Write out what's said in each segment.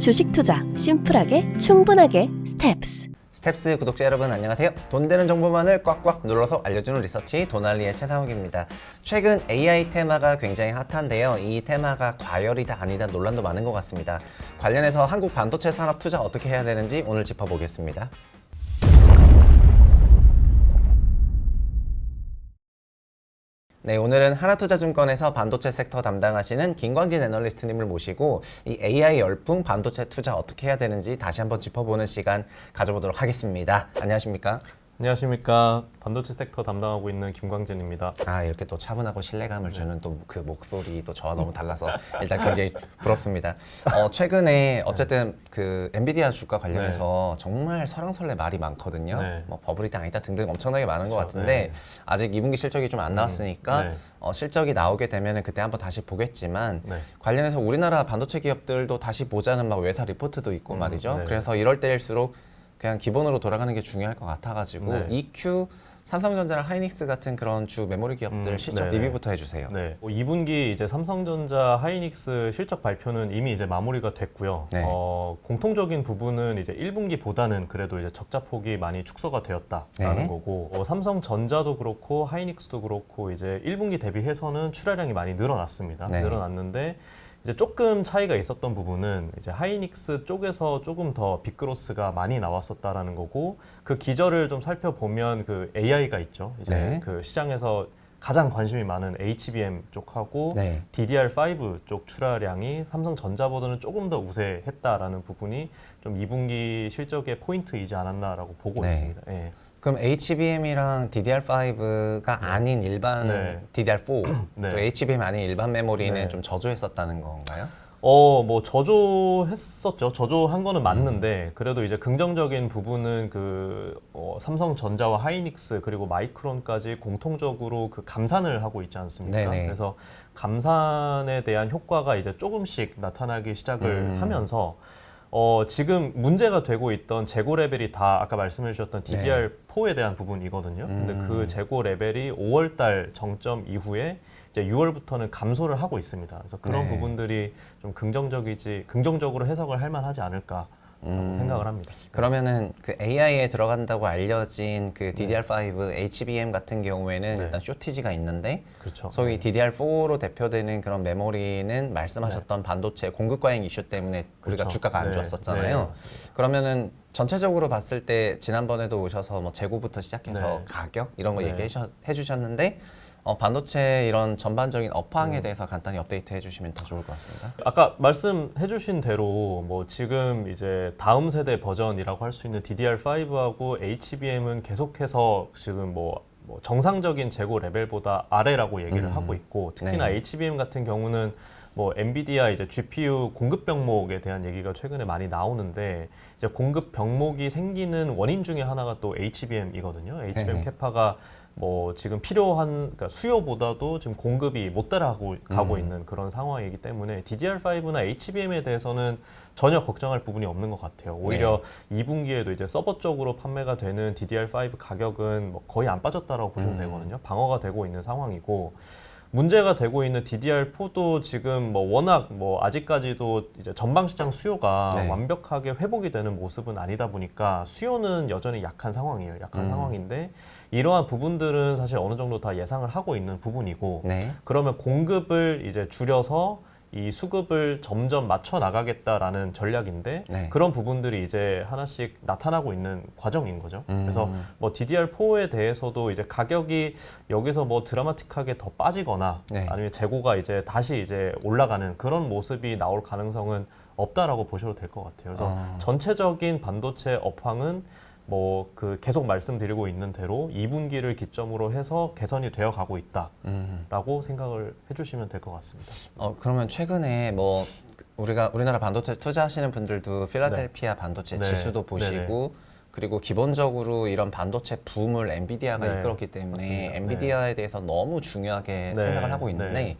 주식 투자 심플하게 충분하게 스텝스. 스텝스 구독자 여러분 안녕하세요. 돈 되는 정보만을 꽉꽉 눌러서 알려주는 리서치 도날리의 최상욱입니다. 최근 AI 테마가 굉장히 핫한데요. 이 테마가 과열이다 아니다 논란도 많은 것 같습니다. 관련해서 한국 반도체 산업 투자 어떻게 해야 되는지 오늘 짚어보겠습니다. 네, 오늘은 하나투자증권에서 반도체 섹터 담당하시는 김광진 애널리스트님을 모시고 이 AI 열풍 반도체 투자 어떻게 해야 되는지 다시 한번 짚어보는 시간 가져보도록 하겠습니다. 안녕하십니까? 안녕하십니까 반도체 섹터 담당하고 있는 김광진입니다. 아 이렇게 또 차분하고 신뢰감을 주는 또 그 목소리도 저와 너무 달라서 일단 굉장히 부럽습니다. 어, 최근에 어쨌든 그 엔비디아 주가 관련해서 정말 설왕설래 말이 많거든요. 네. 뭐 버블이다 아니다 등등 엄청나게 많은 것 그렇죠. 같은데 네. 아직 2분기 실적이 좀 안 나왔으니까 네. 어, 실적이 나오게 되면은 그때 한번 다시 보겠지만 네. 관련해서 우리나라 반도체 기업들도 다시 보자는 막 외사 리포트도 있고 음, 말이죠. 네. 그래서 이럴 때일수록 그냥 기본으로 돌아가는 게 중요할 것 같아가지고 네. EQ 삼성전자랑 하이닉스 같은 그런 주 메모리 기업들 음, 실적 네네. 리뷰부터 해주세요. 네, 2분기 이제 삼성전자, 하이닉스 실적 발표는 이미 이제 마무리가 됐고요. 네. 어, 공통적인 부분은 이제 1분기보다는 그래도 이제 적자 폭이 많이 축소가 되었다라는 네. 거고, 어, 삼성전자도 그렇고 하이닉스도 그렇고 이제 1분기 대비해서는 출하량이 많이 늘어났습니다. 네. 늘어났는데 이제 조금 차이가 있었던 부분은 이제 하이닉스 쪽에서 조금 더 빅그로스가 많이 나왔었다라는 거고 그 기저를 좀 살펴보면 그 AI가 있죠. 이제 네. 그 시장에서 가장 관심이 많은 HBM 쪽하고 네. DDR5 쪽 출하량이 삼성전자보다는 조금 더 우세했다라는 부분이 좀 2분기 실적의 포인트이지 않았나라고 보고 네. 있습니다. 예. 그럼 HBM이랑 DDR5가 아닌 일반 네. DDR4 네. 또 HBM 아닌 일반 메모리는 네. 좀 저조했었다는 건가요? 어, 뭐 저조했었죠. 저조한 거는 맞는데 그래도 이제 긍정적인 부분은 그 어, 삼성전자와 하이닉스 그리고 마이크론까지 공통적으로 그 감산을 하고 있지 않습니까? 네네. 그래서 감산에 대한 효과가 이제 조금씩 나타나기 시작을 음. 하면서 어, 지금 문제가 되고 있던 재고 레벨이 다 아까 말씀해 주셨던 네. DDR4에 대한 부분이거든요. 근데 음. 그 재고 레벨이 5월 달 정점 이후에 이제 6월부터는 감소를 하고 있습니다. 그래서 그런 네. 부분들이 좀 긍정적이지 긍정적으로 해석을 할 만하지 않을까 음. 생각을 합니다. 그러면은 그 AI에 들어간다고 알려진 그 DDR5 HBM 같은 경우에는 네. 일단 쇼티지가 있는데 그렇죠. 소위 DDR4로 대표되는 그런 메모리는 말씀하셨던 반도체 공급 과잉 이슈 때문에 우리가 그렇죠. 주가가 안 네. 좋았었잖아요. 네, 맞습니다. 그러면은 전체적으로 봤을 때 지난번에도 오셔서 뭐 재고부터 시작해서 네. 가격 이런 거 네. 얘기해 주셨는데 어, 반도체 이런 전반적인 업황에 음. 대해서 간단히 업데이트 해주시면 더 좋을 것 같습니다. 아까 말씀해주신 대로 뭐 지금 이제 다음 세대 버전이라고 할 수 있는 DDR5하고 HBM은 계속해서 지금 뭐, 뭐 정상적인 재고 레벨보다 아래라고 얘기를 음. 하고 있고 특히나 네. HBM 같은 경우는 뭐 엔비디아 이제 GPU 공급 병목에 대한 얘기가 최근에 많이 나오는데 이제 공급 병목이 생기는 원인 중에 하나가 또 HBM이거든요. HBM 네. 캐파가 뭐 지금 필요한 그러니까 수요보다도 지금 공급이 못 따라가고 가고 음. 있는 그런 상황이기 때문에 DDR5나 HBM에 대해서는 전혀 걱정할 부분이 없는 것 같아요. 오히려 네. 2분기에도 이제 서버 쪽으로 판매가 되는 DDR5 가격은 뭐 거의 안 빠졌다라고 보시면 음. 되거든요. 방어가 되고 있는 상황이고 문제가 되고 있는 DDR4도 지금 뭐 워낙 뭐 아직까지도 이제 전방 시장 수요가 네. 완벽하게 회복이 되는 모습은 아니다 보니까 수요는 여전히 약한 상황이에요. 약한 음. 상황인데 이러한 부분들은 사실 어느 정도 다 예상을 하고 있는 부분이고 네. 그러면 공급을 이제 줄여서 이 수급을 점점 맞춰 나가겠다라는 전략인데 네. 그런 부분들이 이제 하나씩 나타나고 있는 과정인 거죠. 음. 그래서 뭐 DDR4에 대해서도 이제 가격이 여기서 뭐 드라마틱하게 더 빠지거나 네. 아니면 재고가 이제 다시 이제 올라가는 그런 모습이 나올 가능성은 없다라고 보셔도 될 것 같아요. 그래서 아. 전체적인 반도체 업황은 뭐 그 계속 말씀드리고 있는 대로 2분기를 기점으로 해서 개선이 되어 가고 있다라고 음. 생각을 해주시면 될 것 같습니다. 어 그러면 최근에 뭐 우리가 우리나라 반도체 투자하시는 분들도 필라델피아 반도체 네. 지수도 보시고 그리고 기본적으로 이런 반도체 붐을 엔비디아가 네. 이끌었기 때문에 맞습니다. 엔비디아에 대해서 너무 중요하게 네. 생각을 하고 있는데 네.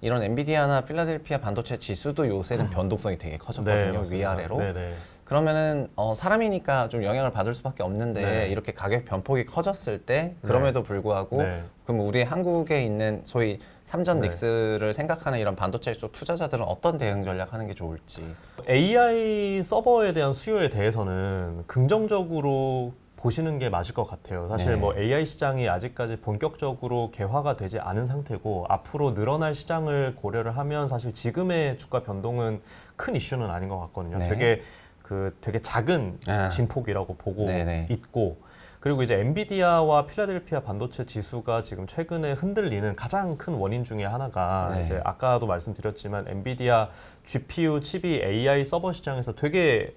이런 엔비디아나 필라델피아 반도체 지수도 요새는 변동성이 되게 커졌거든요 네. 위아래로 네 네. 그러면은 어, 사람이니까 좀 영향을 받을 수밖에 없는데 네. 이렇게 가격 변폭이 커졌을 때 그럼에도 불구하고 네. 그럼 우리 한국에 있는 소위 삼전 네. 닉스를 생각하는 이런 반도체 쪽 투자자들은 어떤 대응 전략 하는 게 좋을지. AI 서버에 대한 수요에 대해서는 긍정적으로 보시는 게 맞을 것 같아요. 사실 네. 뭐 AI 시장이 아직까지 본격적으로 개화가 되지 않은 상태고 앞으로 늘어날 시장을 고려를 하면 사실 지금의 주가 변동은 큰 이슈는 아닌 것 같거든요. 네. 되게 그 되게 작은 아. 진폭이라고 보고 네네. 있고 그리고 이제 엔비디아와 필라델피아 반도체 지수가 지금 최근에 흔들리는 가장 큰 원인 중에 하나가 네. 이제 아까도 말씀드렸지만 엔비디아 GPU 칩이 AI 서버 시장에서 되게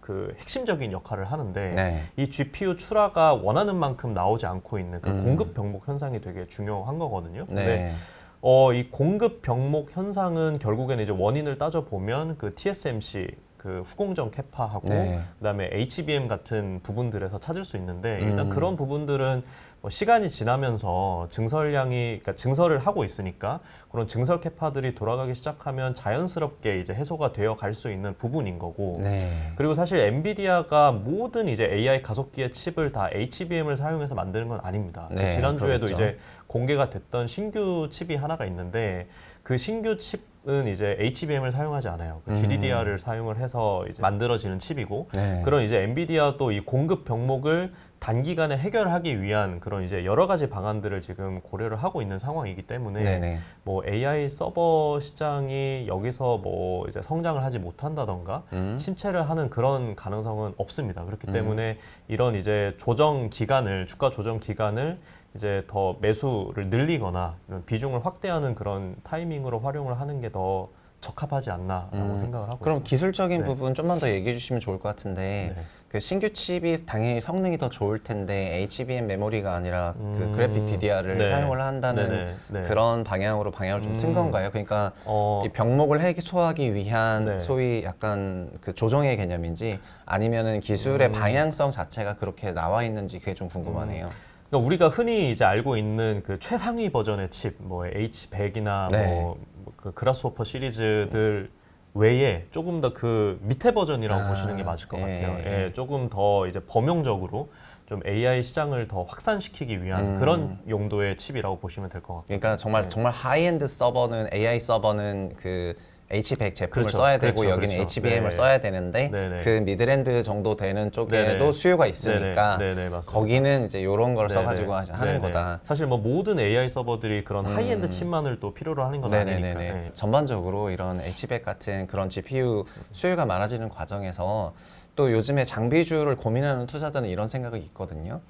그 핵심적인 역할을 하는데 네. 이 GPU 출하가 원하는 만큼 나오지 않고 있는 그 음. 공급 병목 현상이 되게 중요한 거거든요. 근데 네. 어, 이 공급 병목 현상은 결국에는 이제 원인을 따져 보면 그 TSMC 그 후공정 캐파하고 네. 그다음에 HBM 같은 부분들에서 찾을 수 있는데 일단 음. 그런 부분들은 뭐 시간이 지나면서 증설량이 그러니까 증설을 하고 있으니까 그런 증설 캐파들이 돌아가기 시작하면 자연스럽게 이제 해소가 되어 갈 수 있는 부분인 거고 네. 그리고 사실 엔비디아가 모든 이제 AI 가속기의 칩을 다 HBM을 사용해서 만드는 건 아닙니다. 네, 지난주에도 그러겠죠. 이제 공개가 됐던 신규 칩이 하나가 있는데 그 신규 칩 은 이제 HBM을 사용하지 않아요. 그 음. GDDR을 사용을 해서 이제 만들어지는 칩이고 네. 그런 이제 엔비디아도 이 공급 병목을 단기간에 해결하기 위한 그런 이제 여러 가지 방안들을 지금 고려를 하고 있는 상황이기 때문에 네네. 뭐 AI 서버 시장이 여기서 뭐 이제 성장을 하지 못한다던가 음. 침체를 하는 그런 가능성은 없습니다. 그렇기 음. 때문에 이런 이제 조정 기간을 주가 조정 기간을 이제 더 매수를 늘리거나 이런 비중을 확대하는 그런 타이밍으로 활용을 하는 게더 적합하지 않나라고 음. 생각을 하고 그럼 있습니다. 기술적인 네. 부분 좀만 더 얘기해 주시면 좋을 것 같은데 네. 그 신규 칩이 당연히 성능이 더 좋을 텐데 HBM 메모리가 아니라 그 음. 그래픽 DDR을 네. 사용을 한다는 네네. 네. 그런 방향으로 방향을 좀 튼 음. 건가요? 그러니까 어, 이 병목을 해소하기 위한 네. 소위 약간 그 조정의 개념인지 아니면은 기술의 음. 방향성 자체가 그렇게 나와 있는지 그게 좀 궁금하네요. 그러니까 우리가 흔히 이제 알고 있는 그 최상위 버전의 칩, 뭐 H100이나 네. 뭐 그 그라스호퍼 시리즈들 외에 조금 더 그 밑에 버전이라고 아, 보시는 게 맞을 것 예, 같아요. 예. 예, 조금 더 이제 범용적으로 좀 AI 시장을 더 확산시키기 위한 음. 그런 용도의 칩이라고 보시면 될 것 같아요. 그러니까 정말 네. 정말 하이엔드 서버는 AI 서버는 그 H100 제품을 그렇죠, 써야 되고 그렇죠, 여기는 그렇죠. HBM을 네. 써야 되는데 네네. 그 미드랜드 정도 되는 쪽에도 네네. 수요가 있으니까 네네, 네네. 거기는 이제 이런 걸 네네. 써가지고 하- 하는 네네. 거다. 사실 뭐 모든 AI 서버들이 그런 음. 하이엔드 칩만을 또 필요로 하는 건 아니니까. 네네네. 네. 전반적으로 이런 H100 같은 그런 GPU 수요가 많아지는 과정에서 또 요즘에 장비주를 고민하는 투자자는 이런 생각이 있거든요.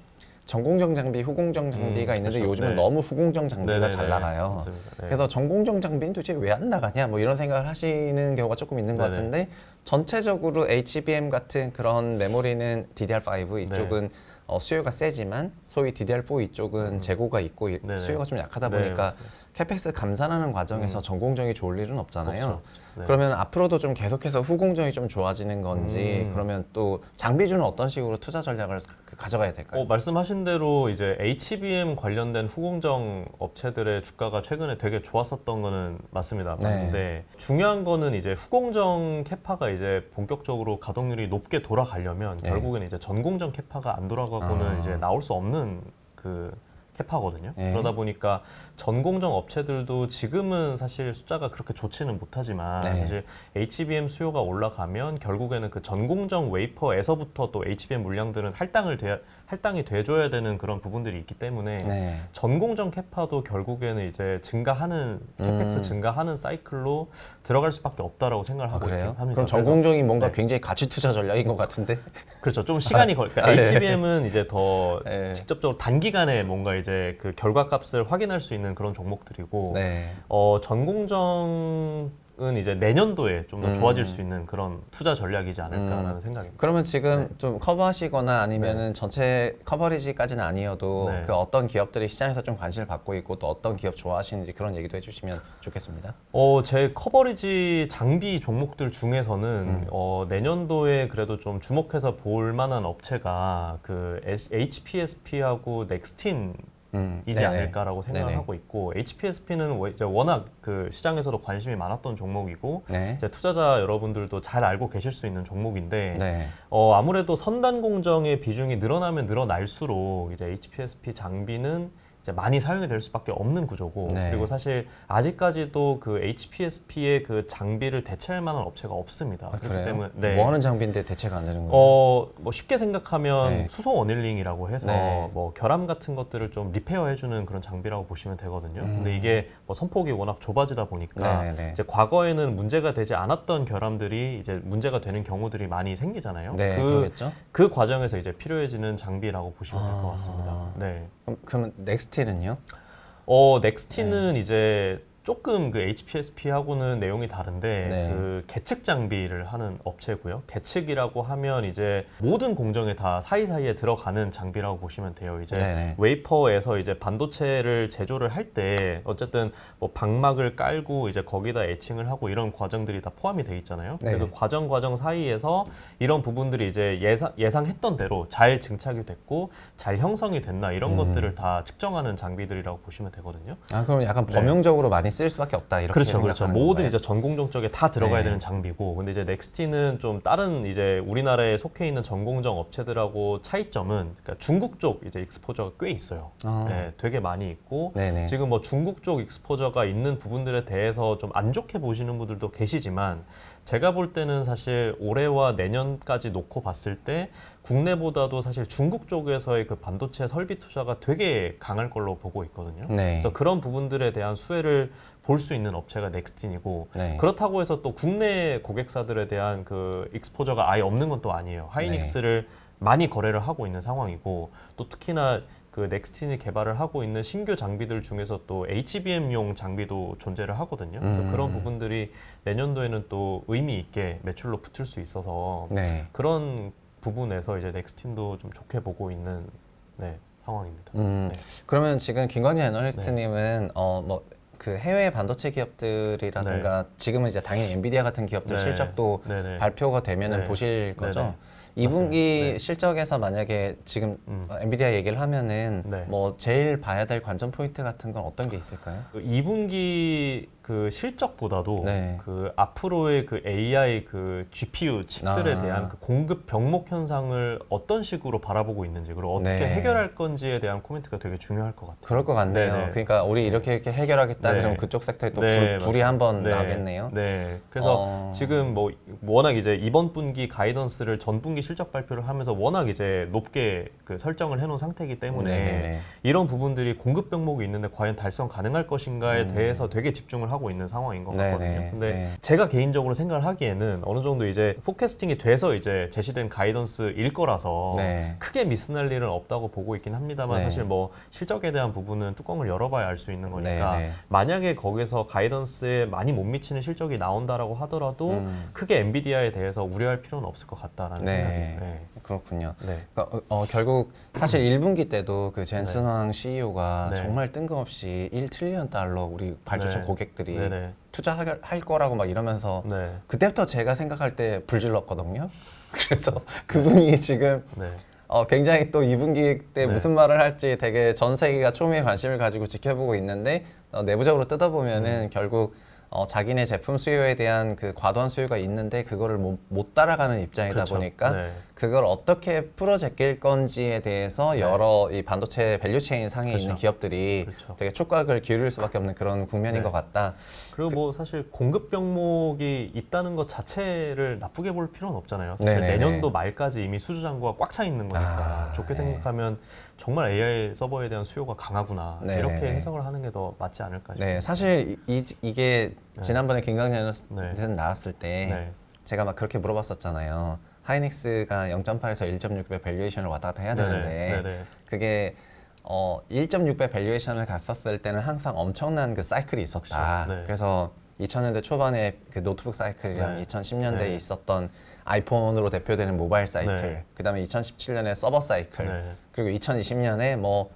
전공정 장비, 후공정 장비가 음, 있는데 그렇죠. 요즘은 네. 너무 후공정 장비가 네네네. 잘 나가요. 맞습니다. 네. 그래서 전공정 장비는 도대체 왜 안 나가냐 뭐 이런 생각을 하시는 경우가 조금 있는 것 네네. 같은데 전체적으로 HBM 같은 그런 메모리는 DDR5 이쪽은 어, 수요가 세지만 소위 DDR4 이쪽은 재고가 있고 이- 음. 네네. 수요가 좀 약하다 네, 보니까 맞습니다. 캐펙스 감산하는 과정에서 전공정이 좋을 일은 없잖아요. 없죠. 네. 그러면 앞으로도 좀 계속해서 후공정이 좀 좋아지는 건지 음. 그러면 또 장비주는 어떤 식으로 투자 전략을 그 가져가야 될까요? 어, 말씀하신 대로 이제 HBM 관련된 후공정 업체들의 주가가 최근에 되게 좋았었던 거는 맞습니다. 네. 맞는데 중요한 거는 이제 후공정 캐파가 이제 본격적으로 가동률이 높게 돌아가려면 네. 결국에는 이제 전공정 캐파가 안 돌아가고는 아. 이제 나올 수 없는 그 캐파거든요. 네. 그러다 보니까 전공정 업체들도 지금은 사실 숫자가 그렇게 좋지는 못하지만 네. 이제 HBM 수요가 올라가면 결국에는 그 전공정 웨이퍼에서부터 또 HBM 물량들은 할당을 돼, 할당이 돼줘야 되는 그런 부분들이 있기 때문에 네. 전공정 캐파도 결국에는 이제 증가하는 캐펙스 음. 증가하는 사이클로 들어갈 수밖에 없다라고 생각을 아, 하고 그래요? 합니다. 그럼 전공정이 뭔가 네. 굉장히 가치 투자 전략인 것 같은데. 그렇죠. 좀 시간이 걸. 그러니까 아, 네. HBM은 이제 더 네. 직접적으로 단기간에 뭔가 이제 그 결과값을 확인할 수 있는 그런 종목들이고 네. 어, 전공정 은 이제 내년도에 좀더 음. 좋아질 수 있는 그런 투자 전략이지 않을까라는 음. 생각입니다. 그러면 지금 좀 커버하시거나 아니면은 전체 커버리지까지는 아니어도 네. 그 어떤 기업들이 시장에서 좀 관심을 받고 있고 또 어떤 기업 좋아하시는지 그런 얘기도 해주시면 좋겠습니다. 어, 제 커버리지 장비 종목들 중에서는 음. 어, 내년도에 그래도 좀 주목해서 볼 만한 업체가 그 HPSP하고 넥스틴 음, 이지 네네. 않을까라고 생각을 네네. 하고 있고 HPSP는 이제 워낙 그 시장에서도 관심이 많았던 종목이고 네. 이제 투자자 여러분들도 잘 알고 계실 수 있는 종목인데 네. 어, 아무래도 선단 공정의 비중이 늘어나면 늘어날수록 이제 HPSP 장비는 이제 많이 사용이 될 수밖에 없는 구조고 네. 그리고 사실 아직까지도 그 HPSP의 그 장비를 대체할 만한 업체가 없습니다. 아, 그렇기 그래요? 때문에 네. 뭐 하는 장비인데 대체가 안 되는 거예요? 어, 뭐 쉽게 생각하면 네. 수소 원일링이라고 해서 네. 뭐 결함 같은 것들을 좀 리페어해주는 그런 장비라고 보시면 되거든요. 음. 근데 이게 뭐 선폭이 워낙 좁아지다 보니까 네네네. 이제 과거에는 문제가 되지 않았던 결함들이 이제 문제가 되는 경우들이 많이 생기잖아요. 네, 그, 그러겠죠. 그 과정에서 이제 필요해지는 장비라고 보시면 될것 아. 같습니다. 네. 그럼, 그러면 넥스티는요? 어, 넥스티는 네. 이제 조금 그 HPSP하고는 내용이 다른데 네. 그 계측 장비를 하는 업체고요. 계측이라고 하면 이제 모든 공정에 다 사이사이에 들어가는 장비라고 보시면 돼요. 이제 네네. 웨이퍼에서 이제 반도체를 제조를 할 때 어쨌든 뭐 방막을 깔고 이제 거기다 에칭을 하고 이런 과정들이 다 포함이 돼 있잖아요. 네. 그 과정 과정 사이에서 이런 부분들이 이제 예상 예상했던 대로 잘 증착이 됐고 잘 형성이 됐나 이런 음. 것들을 다 측정하는 장비들이라고 보시면 되거든요. 아 그럼 약간 네. 범용적으로 많이 쓸 수밖에 없다 이렇게 그렇죠, 그렇죠. 생각하는 모든 건가요? 이제 전공정 쪽에 다 들어가야 네. 되는 장비고, 근데 이제 넥스티는 좀 다른 이제 우리나라에 속해 있는 전공정 업체들하고 차이점은 그러니까 중국 쪽 이제 익스포저가 꽤 있어요. 아. 네, 되게 많이 있고. 네네. 지금 뭐 중국 쪽 익스포저가 있는 부분들에 대해서 좀 안 좋게 보시는 분들도 계시지만 제가 볼 때는 사실 올해와 내년까지 놓고 봤을 때 국내보다도 사실 중국 쪽에서의 그 반도체 설비 투자가 되게 강할 걸로 보고 있거든요. 네. 그래서 그런 부분들에 대한 수혜를 볼 수 있는 업체가 넥스틴이고 네. 그렇다고 해서 또 국내 고객사들에 대한 그 익스포저가 아예 없는 건 또 아니에요. 하이닉스를 네. 많이 거래를 하고 있는 상황이고 또 특히나 그 넥스틴이 개발을 하고 있는 신규 장비들 중에서 또 HBM용 장비도 존재를 하거든요. 그래서 음. 그런 부분들이 내년도에는 또 의미 있게 매출로 붙을 수 있어서 네. 그런 부분에서 이제 넥스틴도 좀 좋게 보고 있는 네, 상황입니다. 음, 네. 그러면 지금 김광진 애널리스트님은 어 뭐 그 해외 반도체 기업들이라든가 지금은 이제 당연히 엔비디아 같은 기업들 네. 실적도 네네. 발표가 되면은 네. 보실 거죠. 네네. 2분기 맞습니다. 네. 실적에서 만약에 지금 음. 어, 엔비디아 얘기를 하면은 네. 뭐 제일 봐야 될 관전 포인트 같은 건 어떤 게 있을까요? 그 2분기 그 실적보다도 네. 그 앞으로의 그 AI 그 GPU 칩들에 아. 대한 그 공급 병목 현상을 어떤 식으로 바라보고 있는지 그리고 어떻게 네. 해결할 건지에 대한 코멘트가 되게 중요할 것 같아요. 그럴 것 같네요. 네네. 그러니까 우리 이렇게 이렇게 해결하겠다 네. 그러면 그쪽 섹터에 또 네, 불, 맞습니다. 한번 네. 나겠네요. 네. 그래서 어. 지금 뭐 워낙 이제 이번 분기 가이던스를 전 분기 실적 발표를 하면서 워낙 이제 높게 그 설정을 해놓은 상태이기 때문에 네네네. 이런 부분들이 공급 병목이 있는데 과연 달성 가능할 것인가에 음. 대해서 되게 집중을 하고 있는 상황인 것 네네. 같거든요. 근데 네. 제가 개인적으로 생각을 하기에는 어느 정도 이제 포캐스팅이 돼서 이제 제시된 가이던스일 거라서 네. 크게 미스날 일은 없다고 보고 있긴 합니다만 네. 사실 뭐 실적에 대한 부분은 뚜껑을 열어봐야 알 수 있는 거니까 네, 네. 만약에 거기서 가이던스에 많이 못 미치는 실적이 나온다라고 하더라도 음. 크게 엔비디아에 대해서 우려할 필요는 없을 것 같다라는 네. 생각이 네. 그렇군요. 네. 그러니까 어, 어, 결국 사실 1분기 때도 그 젠슨 황 CEO가 네. 정말 뜬금없이 1 트리리언 달러 우리 발주처 네. 고객들이 네네. 투자할 할 거라고 막 이러면서 네. 그때부터 제가 생각할 때 불질렀거든요. 그래서 그분이 지금 네. 어, 굉장히 또 2분기 때 네. 무슨 말을 할지 되게 전 세계가 초미의 관심을 가지고 지켜보고 있는데 어, 내부적으로 뜯어보면은 음. 결국 어, 자기네 제품 수요에 대한 그 과도한 수요가 있는데 그거를 못, 못 따라가는 입장이다 그렇죠. 보니까 네. 그걸 어떻게 풀어 제낄 건지에 대해서 네. 여러 이 반도체 밸류 체인 상에 그렇죠. 있는 기업들이 그렇죠. 되게 촉각을 기울일 수밖에 없는 그런 국면인 네. 것 같다. 그리고 뭐 사실 공급 병목이 있다는 것 자체를 나쁘게 볼 필요는 없잖아요. 사실 네네네. 내년도 말까지 이미 수주 잔고가 꽉 차 있는 거니까 아, 좋게 네. 생각하면 정말 AI 서버에 대한 수요가 강하구나 네네네. 이렇게 해석을 하는 게 더 맞지 않을까 싶습니다. 네, 사실 이, 이- 이게 네. 지난번에 김강현 네. 는 나왔을 때 네. 제가 막 그렇게 물어봤었잖아요. 하이닉스가 0.8에서 1.6배 밸류에이션을 왔다 갔다 해야 되는데 네네. 네네. 그게 어 1.6배 밸류에이션을 갔었을 때는 항상 엄청난 그 사이클이 있었다. 네. 그래서 2000년대 초반에 그 노트북 사이클이랑 네. 2010년대에 네. 있었던 아이폰으로 대표되는 모바일 사이클, 네. 그다음에 2017년에 서버 사이클, 네. 그리고 2020년에 뭐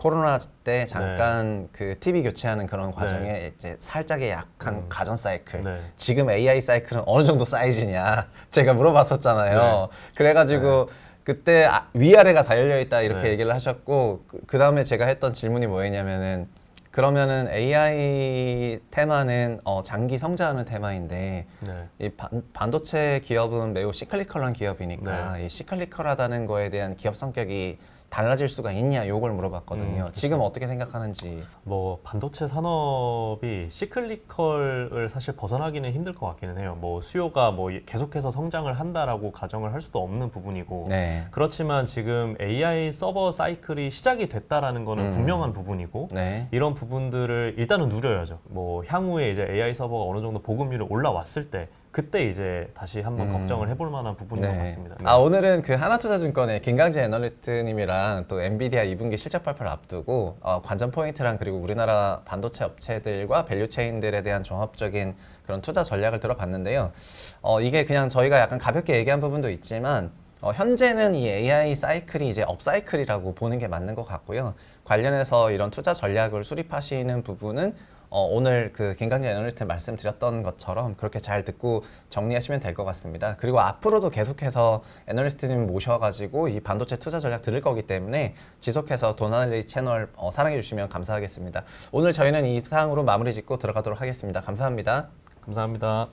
코로나 때 잠깐 그 TV 교체하는 그런 과정에 이제 살짝의 약한 음. 가전 사이클. 네. 지금 AI 사이클은 어느 정도 사이즈냐 제가 물어봤었잖아요. 네. 그래가지고 그때 아- 위아래가 다 열려 있다 이렇게 네. 얘기를 하셨고 그 다음에 제가 했던 질문이 뭐였냐면은 그러면은 AI 테마는 어, 장기 성장하는 테마인데 네. 이 반, 반도체 기업은 매우 시클리컬한 기업이니까 네. 이 시클리컬하다는 거에 대한 기업 성격이 달라질 수가 있냐 요걸 물어봤거든요. 음, 지금 어떻게 생각하는지. 뭐 반도체 산업이 시클리컬을 사실 벗어나기는 힘들 것 같기는 해요. 뭐 수요가 뭐 계속해서 성장을 한다라고 가정을 할 수도 없는 부분이고 네. 그렇지만 지금 AI 서버 사이클이 시작이 됐다라는 거는 음. 분명한 부분이고 네. 이런 부분들을 일단은 누려야죠. 뭐 향후에 이제 AI 서버가 어느 정도 보급률이 올라왔을 때 그때 이제 다시 한번 음. 걱정을 해볼 만한 부분인 것 같습니다. 네. 아 오늘은 그 하나투자증권의 김강재 애널리스트님이랑 또 엔비디아 2분기 실적 발표를 앞두고 어, 관전 포인트랑 그리고 우리나라 반도체 업체들과 밸류 체인들에 대한 종합적인 그런 투자 전략을 들어봤는데요. 어, 이게 그냥 저희가 약간 가볍게 얘기한 부분도 있지만 어, 현재는 이 AI 사이클이 이제 업사이클이라고 보는 게 맞는 것 같고요. 관련해서 이런 투자 전략을 수립하시는 부분은 어, 오늘 그 김강재 애널리스트 말씀드렸던 것처럼 그렇게 잘 듣고 정리하시면 될 것 같습니다. 그리고 앞으로도 계속해서 애널리스트님 모셔가지고 이 반도체 투자 전략 들을 거기 때문에 지속해서 도나리 채널 어, 사랑해 주시면 감사하겠습니다. 오늘 저희는 이 사항으로 마무리 짓고 들어가도록 하겠습니다. 감사합니다. 감사합니다.